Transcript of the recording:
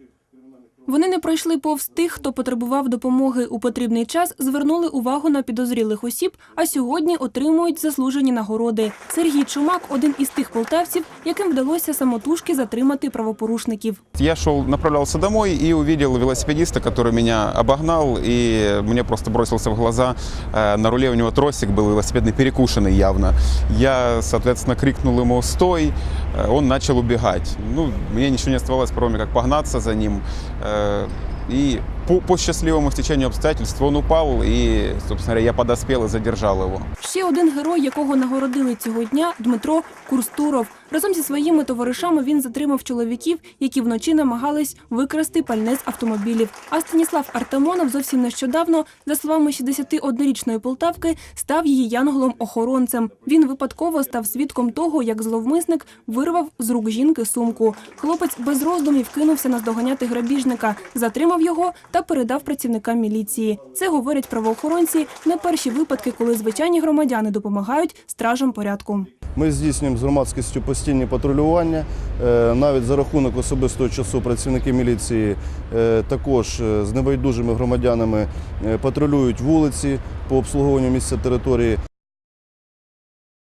too. Вони не пройшли повз тих, хто потребував допомоги у потрібний час, звернули увагу на підозрілих осіб, а сьогодні отримують заслужені нагороди. Сергій Чумак один із тих полтавців, яким вдалося самотужки затримати правопорушників. Я шел, направлялся домой и увидел велосипедиста, который меня обогнал, и мне просто бросился в глаза. э, На руле у него тросик был велосипедный, перекушенный явно. Я, соответственно, крикнул ему «Стой!», Э, он начал убегать. Ну, мне ничего не оставалось, кроме как погнаться за ним. uh, И по, по счастливому стечению обстоятельств он упал, и, собственно говоря, я подоспел и задержал его. Ще один герой, якого нагородили цього дня, Дмитро Курстуров. Разом зі своїми товаришами він затримав чоловіків, які вночі намагались викрасти пальне з автомобілів. А Станіслав Артамонов зовсім нещодавно, за словами 61-річної Полтавки, став її янголом-охоронцем. Він випадково став свідком того, як зловмисник вирвав з рук жінки сумку. Хлопець без роздумів кинувся наздоганяти грабіжника, затримав його та передав працівникам міліції. Це говорять правоохоронці не перші випадки, коли звичайні громадяни допомагають стражам порядку. Ми здійснюємо з громадськістю постійні патрулювання. Е, Навіть за рахунок особистого часу працівники міліції е, також е, з небайдужими громадянами патрулюють вулиці по обслуговуванню місця території.